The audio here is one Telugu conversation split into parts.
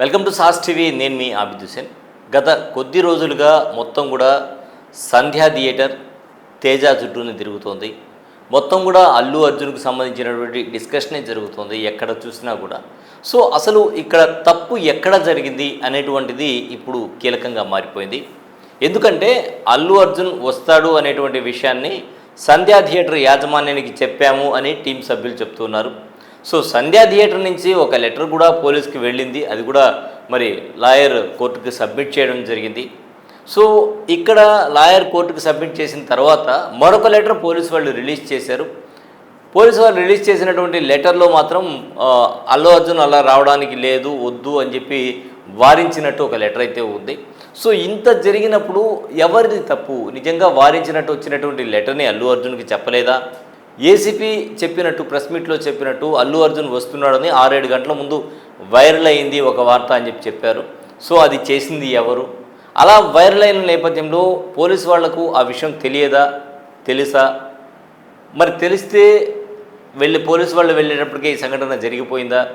Welcome to sauce TV. నేను మీ ఆబిద్ హుసేన్ గత కొద్ది రోజులుగా మొత్తం కూడా సంధ్యా థియేటర్ తేజ చుట్టూనే తిరుగుతోంది. మొత్తం కూడా అల్లు అర్జున్కు సంబంధించినటువంటి డిస్కషనే జరుగుతోంది ఎక్కడ చూసినా కూడా. సో అసలు ఇక్కడ తప్పు ఎక్కడ జరిగింది అనేటువంటిది ఇప్పుడు కీలకంగా మారిపోయింది. ఎందుకంటే అల్లు అర్జున్ వస్తాడు అనేటువంటి విషయాన్ని సంధ్యా థియేటర్ యాజమాన్యానికి చెప్పాము అని టీం సభ్యులు చెప్తున్నారు. సో సంధ్యా థియేటర్ నుంచి ఒక లెటర్ కూడా పోలీస్కి వెళ్ళింది. అది కూడా మరి లాయర్ కోర్టుకి సబ్మిట్ చేయడం జరిగింది. సో ఇక్కడ లాయర్ కోర్టుకి సబ్మిట్ చేసిన తర్వాత మరొక లెటర్ పోలీసు వాళ్ళు రిలీజ్ చేశారు. పోలీసు వాళ్ళు రిలీజ్ చేసినటువంటి లెటర్లో మాత్రం అల్లు అర్జున్ అలా రావడానికి లేదు వద్దు అని చెప్పి వారించినట్టు ఒక లెటర్ అయితే ఉంది. సో ఇంత జరిగినప్పుడు ఎవరిది తప్పు? నిజంగా వారించినట్టు వచ్చినటువంటి లెటర్ని అల్లు అర్జున్కి చెప్పలేదా? ఏసీపీ చెప్పినట్టు ప్రెస్ మీట్లో చెప్పినట్టు అల్లు అర్జున్ వస్తున్నాడని ఆరేడు గంటల ముందు వైరల్ అయింది ఒక వార్త అని చెప్పి చెప్పారు. సో అది చేసింది ఎవరు? అలా వైరల్ అయిన నేపథ్యంలో పోలీస్ వాళ్ళకు ఆ విషయం తెలియదా? తెలుసా? మరి తెలిస్తే వెళ్ళి పోలీసు వాళ్ళు వెళ్ళేటప్పటికే ఈ సంఘటన జరిగిపోయిందా?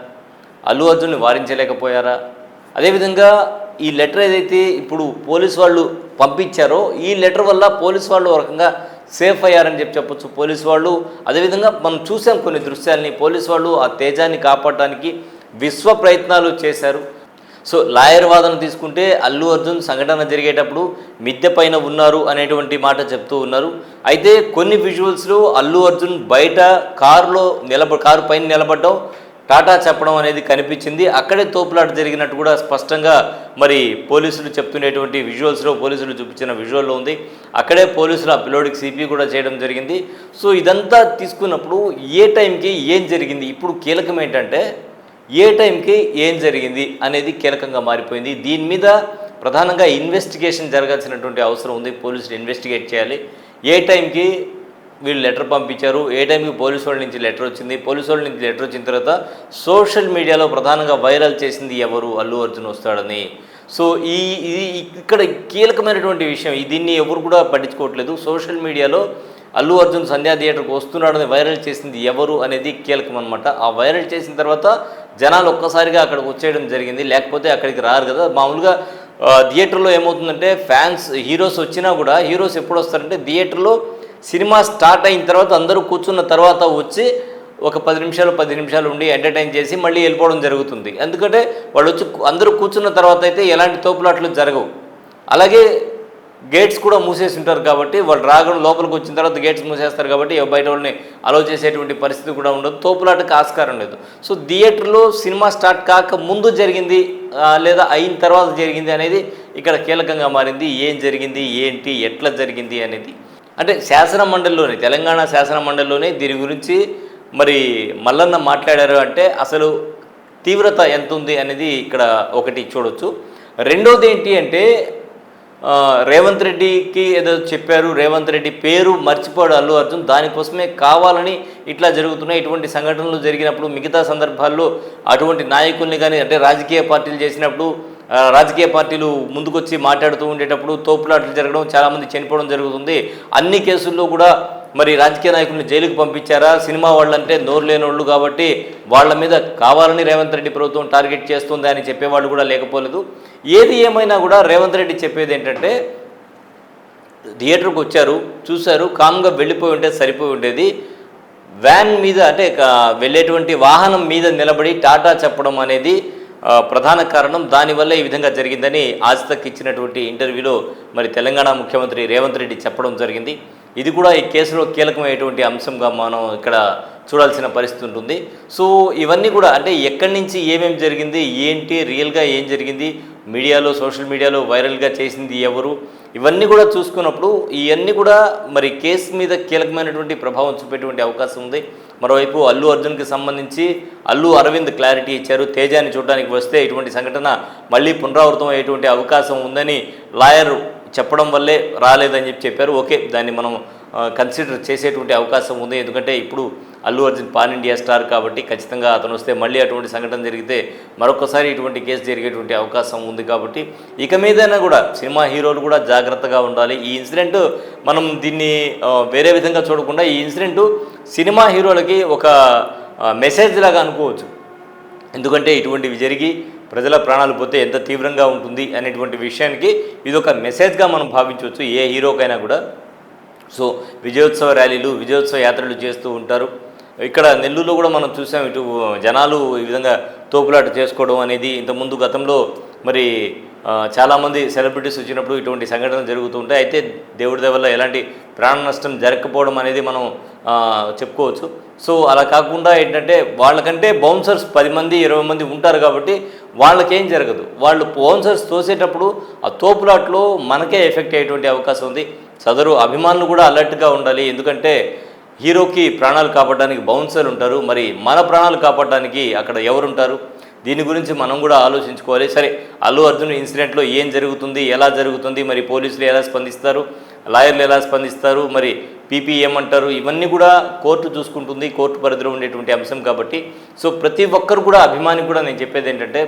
అల్లు అర్జున్ని వారించలేకపోయారా? అదేవిధంగా ఈ లెటర్ ఏదైతే ఇప్పుడు పోలీసు వాళ్ళు పంపించారో ఈ లెటర్ వల్ల పోలీసు వాళ్ళు ఒక రకంగా సేఫ్ అయ్యారని చెప్పి చెప్పొచ్చు. పోలీసు వాళ్ళు అదేవిధంగా మనం చూసాం కొన్ని దృశ్యాల్ని పోలీసు వాళ్ళు ఆ తేజాన్ని కాపాడటానికి విశ్వ ప్రయత్నాలు చేశారు. సో లాయర్ వాదన తీసుకుంటే అల్లు అర్జున్ సంఘటన జరిగేటప్పుడు మిద్దె పైన ఉన్నారు అనేటువంటి మాట చెప్తూ ఉన్నారు. అయితే కొన్ని విజువల్స్లో అల్లు అర్జున్ బయట కారులో నిలబ కారు పైన నిలబడడం టాటా చెప్పడం అనేది కనిపించింది. అక్కడే తోపులాట జరిగినట్టు కూడా స్పష్టంగా మరి పోలీసులు చెప్తున్నటువంటి విజువల్స్లో పోలీసులు చూపించిన విజువల్లో ఉంది. అక్కడే పోలీసులు ఆ పిల్లోడికి సిపి కూడా చేయడం జరిగింది. సో ఇదంతా తీసుకున్నప్పుడు ఏ టైంకి ఏం జరిగింది? ఇప్పుడు కీలకం ఏంటంటే ఏ టైంకి ఏం జరిగింది అనేది కీలకంగా మారిపోయింది. దీని మీద ప్రధానంగా ఇన్వెస్టిగేషన్ జరగాల్సినటువంటి అవసరం ఉంది. పోలీసులు ఇన్వెస్టిగేట్ చేయాలి. ఏ టైంకి వీళ్ళు లెటర్ పంపించారు. ఏ టైంకి పోలీసు వాళ్ళ నుంచి లెటర్ వచ్చింది? పోలీసు వాళ్ళ నుంచి లెటర్ వచ్చిన తర్వాత సోషల్ మీడియాలో ప్రధానంగా వైరల్ చేసింది ఎవరు? అల్లు అర్జున్ వస్తాడని. సో ఈ ఇది ఇక్కడ కీలకమైనటువంటి విషయం దీన్ని ఎవరు కూడా పట్టించుకోవట్లేదు. సోషల్ మీడియాలో అల్లు అర్జున్ సంధ్యా థియేటర్కి వస్తున్నాడని వైరల్ చేసింది ఎవరు అనేది కీలకం అనమాట ఆ వైరల్ చేసిన తర్వాత జనాలు ఒక్కసారిగా అక్కడికి వచ్చేయడం జరిగింది. లేకపోతే అక్కడికి రారు కదా. మామూలుగా థియేటర్లో ఏమవుతుందంటే ఫ్యాన్స్ హీరోస్ వచ్చినా కూడా హీరోస్ ఎప్పుడు వస్తారంటే థియేటర్లో సినిమా స్టార్ట్ అయిన తర్వాత అందరూ కూర్చున్న తర్వాత వచ్చి ఒక పది నిమిషాలు పది నిమిషాలు ఉండి ఎంటర్టైన్ చేసి మళ్ళీ వెళ్ళిపోవడం జరుగుతుంది. ఎందుకంటే వాళ్ళు వచ్చి అందరూ కూర్చున్న తర్వాత అయితే ఎలాంటి తోపులాట్లు జరగవు. అలాగే గేట్స్ కూడా మూసేసి ఉంటారు కాబట్టి వాళ్ళు రాగడం లోపలికి వచ్చిన తర్వాత గేట్స్ మూసేస్తారు కాబట్టి బయట వాళ్ళని అలో చేసేటువంటి పరిస్థితి కూడా ఉండదు. తోపులాటకు ఆస్కారం లేదు. సో థియేటర్లో సినిమా స్టార్ట్ కాక ముందు జరిగింది లేదా అయిన తర్వాత జరిగింది అనేది ఇక్కడ కీలకంగా మారింది. ఏం జరిగింది ఏంటి ఎట్లా జరిగింది అనేది అంటే శాసన మండలిలోనే తెలంగాణ శాసన మండలిలోనే దీని గురించి మరి మల్లన్న మాట్లాడారు అంటే అసలు తీవ్రత ఎంత ఉంది అనేది ఇక్కడ ఒకటి చూడొచ్చు. రెండోది ఏంటి అంటే రేవంత్ రెడ్డికి ఏదో చెప్పారు రేవంత్ రెడ్డి పేరు మర్చిపోయాడు అల్లు అర్జున్ దానికోసమే కావాలని ఇట్లా జరుగుతున్నాయి ఇటువంటి సంఘటనలు జరిగినప్పుడు మిగతా సందర్భాల్లో అటువంటి నాయకుల్ని కానీ అంటే రాజకీయ పార్టీలు చేసినప్పుడు రాజకీయ పార్టీలు ముందుకొచ్చి మాట్లాడుతూ ఉండేటప్పుడు తోపులాట్లు జరగడం చాలామంది చనిపోవడం జరుగుతుంది. అన్ని కేసుల్లో కూడా మరి రాజకీయ నాయకుల్ని జైలుకు పంపించారా? సినిమా వాళ్ళంటే నోరు లేని వాళ్ళు కాబట్టి వాళ్ళ మీద కావాలని రేవంత్ రెడ్డి ప్రభుత్వం టార్గెట్ చేస్తుంది అని చెప్పేవాళ్ళు కూడా లేకపోలేదు. ఏది ఏమైనా కూడా రేవంత్ రెడ్డి చెప్పేది ఏంటంటే థియేటర్కి వచ్చారు చూశారు కామ్గా వెళ్ళిపోయి ఉంటే సరిపోయి ఉండేది. వ్యాన్ మీద అంటే వెళ్ళేటువంటి వాహనం మీద నిలబడి టాటా చెప్పడం అనేది ప్రధాన కారణం దానివల్ల ఈ విధంగా జరిగిందని ఆజ్తక్ ఇచ్చినటువంటి ఇంటర్వ్యూలో మరి తెలంగాణ ముఖ్యమంత్రి రేవంత్ రెడ్డి చెప్పడం జరిగింది. ఇది కూడా ఈ కేసులో కీలకమైనటువంటి అంశంగా మనం ఇక్కడ చూడాల్సిన పరిస్థితి ఉంటుంది. సో ఇవన్నీ కూడా అంటే ఎక్కడి నుంచి ఏమేమి జరిగింది ఏంటి రియల్గా ఏం జరిగింది మీడియాలో సోషల్ మీడియాలో వైరల్గా చేసింది ఎవరు? ఇవన్నీ కూడా చూసుకున్నప్పుడు ఇవన్నీ కూడా మరి కేసు మీద కీలకమైనటువంటి ప్రభావం చూపేటువంటి అవకాశం ఉంది. మరోవైపు అల్లు అర్జున్కి సంబంధించి అల్లు అరవింద్ క్లారిటీ ఇచ్చారు. తేజాన్ని చూడడానికి వస్తే ఇటువంటి సంఘటన మళ్ళీ పునరావృతం అయ్యేటువంటి అవకాశం ఉందని లాయర్ చెప్పడం వల్లే రాలేదని చెప్పి చెప్పారు. ఓకే దాన్ని మనం కన్సిడర్ చేసేటువంటి అవకాశం ఉంది. ఎందుకంటే ఇప్పుడు Allu Arjun pan India star కాబట్టి ఖచ్చితంగా అతను వస్తే మళ్ళీ అటువంటి సంఘటన జరిగితే మరొకసారి ఇటువంటి కేసు జరిగేటువంటి అవకాశం ఉంది కాబట్టి ఇక మీదైనా కూడా సినిమా హీరోలు కూడా జాగ్రత్తగా ఉండాలి. ఈ ఇన్సిడెంట్ మనం దీన్ని వేరే విధంగా చూడకుండా ఈ ఇన్సిడెంట్ సినిమా హీరోలకి ఒక మెసేజ్ లాగా అనుకోవచ్చు. ఎందుకంటే ఇటువంటివి జరిగి ప్రజల ప్రాణాలు పోతే ఎంత తీవ్రంగా ఉంటుంది అనేటువంటి విషయానికి ఇది ఒక మెసేజ్గా మనం భావించవచ్చు. ఏ హీరోకైనా కూడా సో విజయోత్సవ ర్యాలీలు విజయోత్సవ యాత్రలు చేస్తూ ఉంటారు. ఇక్కడ నెల్లూరులో కూడా మనం చూసాం ఇటు జనాలు ఈ విధంగా తోపులాట చేసుకోవడం అనేది. ఇంతకుముందు గతంలో మరి చాలామంది సెలబ్రిటీస్ వచ్చినప్పుడు ఇటువంటి సంఘటనలు జరుగుతూ ఉంటాయి. అయితే దేవుడి దయ వల్ల ఎలాంటి ప్రాణ నష్టం జరగకపోవడం అనేది మనం చెప్పుకోవచ్చు. సో అలా కాకుండా ఏంటంటే వాళ్ళకంటే బౌన్సర్స్ పది మంది ఇరవై మంది ఉంటారు కాబట్టి వాళ్ళకేం జరగదు. వాళ్ళు బౌన్సర్స్ తోసేటప్పుడు ఆ తోపులాట్లో మనకే ఎఫెక్ట్ అయ్యేటువంటి అవకాశం ఉంది. సదరు అభిమానులు కూడా అలర్ట్గా ఉండాలి. ఎందుకంటే హీరోకి ప్రాణాలు కాపాడడానికి బౌన్సర్లు ఉంటారు. మరి మన ప్రాణాలు కాపాడడానికి అక్కడ ఎవరుంటారు? దీని గురించి మనం కూడా ఆలోచించుకోవాలి. సరే అల్లు అర్జున్ ఇన్సిడెంట్లో ఏం జరుగుతుంది? ఎలా జరుగుతుంది? మరి పోలీసులు ఎలా స్పందిస్తారు? లాయర్లు ఎలా స్పందిస్తారు? మరి పీపీ ఏమంటారు? ఇవన్నీ కూడా కోర్టు చూసుకుంటుంది. కోర్టు పరిధిలో ఉండేటువంటి అంశం కాబట్టి. సో ప్రతి ఒక్కరు కూడా అభిమాని కూడా నేను చెప్పేది ఏంటంటే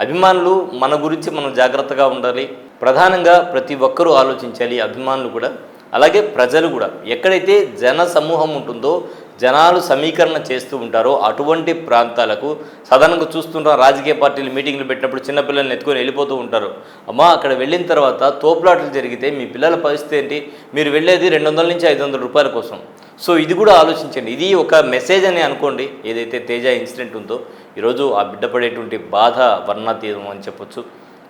అభిమానులు మన గురించి మనం జాగ్రత్తగా ఉండాలి. ప్రధానంగా ప్రతి ఒక్కరూ ఆలోచించాలి అభిమానులు కూడా. అలాగే ప్రజలు కూడా. ఎక్కడైతే జన సమూహం ఉంటుందో జనాలు సమీకరణ చేస్తూ ఉంటారో అటువంటి ప్రాంతాలకు సాధారణంగా చూస్తుంటాం రాజకీయ పార్టీలు మీటింగ్లు పెట్టినప్పుడు చిన్నపిల్లల్ని ఎత్తుకొని వెళ్ళిపోతూ ఉంటారు. అమ్మా అక్కడ వెళ్ళిన తర్వాత తోపులాటలు జరిగితే మీ పిల్లల పరిస్థితి ఏంటి? మీరు వెళ్ళేది రెండు వందల నుంచి ఐదు వందల రూపాయల కోసం. సో ఇది కూడా ఆలోచించండి. ఇది ఒక మెసేజ్ అని అనుకోండి. ఏదైతే తేజ ఇన్సిడెంట్ ఉందో ఈరోజు ఆ బిడ్డ పడేటువంటి బాధ వర్ణాతీతం అని చెప్పొచ్చు.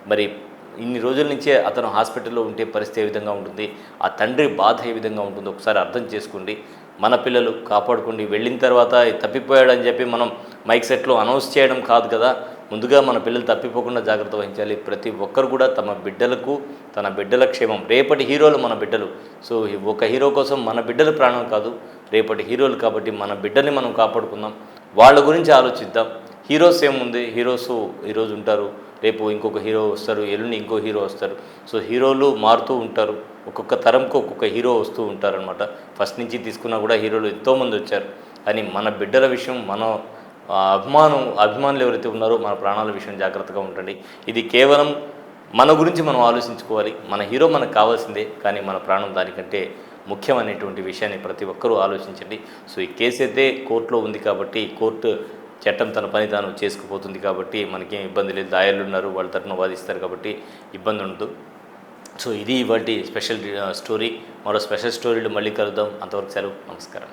మరి ఇన్ని రోజుల నుంచే అతను హాస్పిటల్లో ఉంటే పరిస్థితి ఏ విధంగా ఉంటుంది? ఆ తండ్రి బాధ ఏ విధంగా ఉంటుందో ఒకసారి అర్థం చేసుకోండి. మన పిల్లలు కాపాడుకోండి. వెళ్ళిన తర్వాత తప్పిపోయాడని చెప్పి మనం మైక్ సెట్లో అనౌన్స్ చేయడం కాదు కదా. ముందుగా మన పిల్లలు తప్పిపోకుండా జాగ్రత్త వహించాలి. ప్రతి ఒక్కరు కూడా తమ బిడ్డలకు తన బిడ్డల క్షేమం. రేపటి హీరోలు మన బిడ్డలు. సో ఒక హీరో కోసం మన బిడ్డల ప్రాణం కాదు. రేపటి హీరోలు కాబట్టి మన బిడ్డల్ని మనం కాపాడుకుందాం. వాళ్ళ గురించి ఆలోచిద్దాం. హీరోస్ ఏముంది? హీరోస్ ఈరోజు ఉంటారు. రేపు ఇంకొక హీరో వస్తారు. ఎల్లుండి ఇంకో హీరో వస్తారు. సో హీరోలు మారుతూ ఉంటారు. ఒక్కొక్క తరంకు ఒక్కొక్క హీరో వస్తూ ఉంటారనమాట ఫస్ట్ నుంచి తీసుకున్నా కూడా హీరోలు ఎంతోమంది వచ్చారు. కానీ మన బిడ్డల విషయం మన అభిమానం అభిమానులు ఎవరైతే ఉన్నారో మన ప్రాణాల విషయం జాగ్రత్తగా ఉండండి. ఇది కేవలం మన గురించి మనం ఆలోచించుకోవాలి. మన హీరో మనకు కావాల్సిందే. కానీ మన ప్రాణం దానికంటే ముఖ్యమైనటువంటి విషయాన్ని ప్రతి ఒక్కరూ ఆలోచించండి. సో ఈ కేసు అయితే కోర్టులో ఉంది కాబట్టి కోర్టు చట్టం తన పని తాను చేసుకుపోతుంది కాబట్టి మనకేం ఇబ్బంది లేదు. దాయాలు ఉన్నారు వాళ్ళ తరఫున వాదిస్తారు కాబట్టి ఇబ్బంది ఉండదు. సో ఇది ఇవాటి స్పెషల్ స్టోరీ. మరో స్పెషల్ స్టోరీలు మళ్ళీ కలుద్దాం. అంతవరకు సెలవు. నమస్కారం.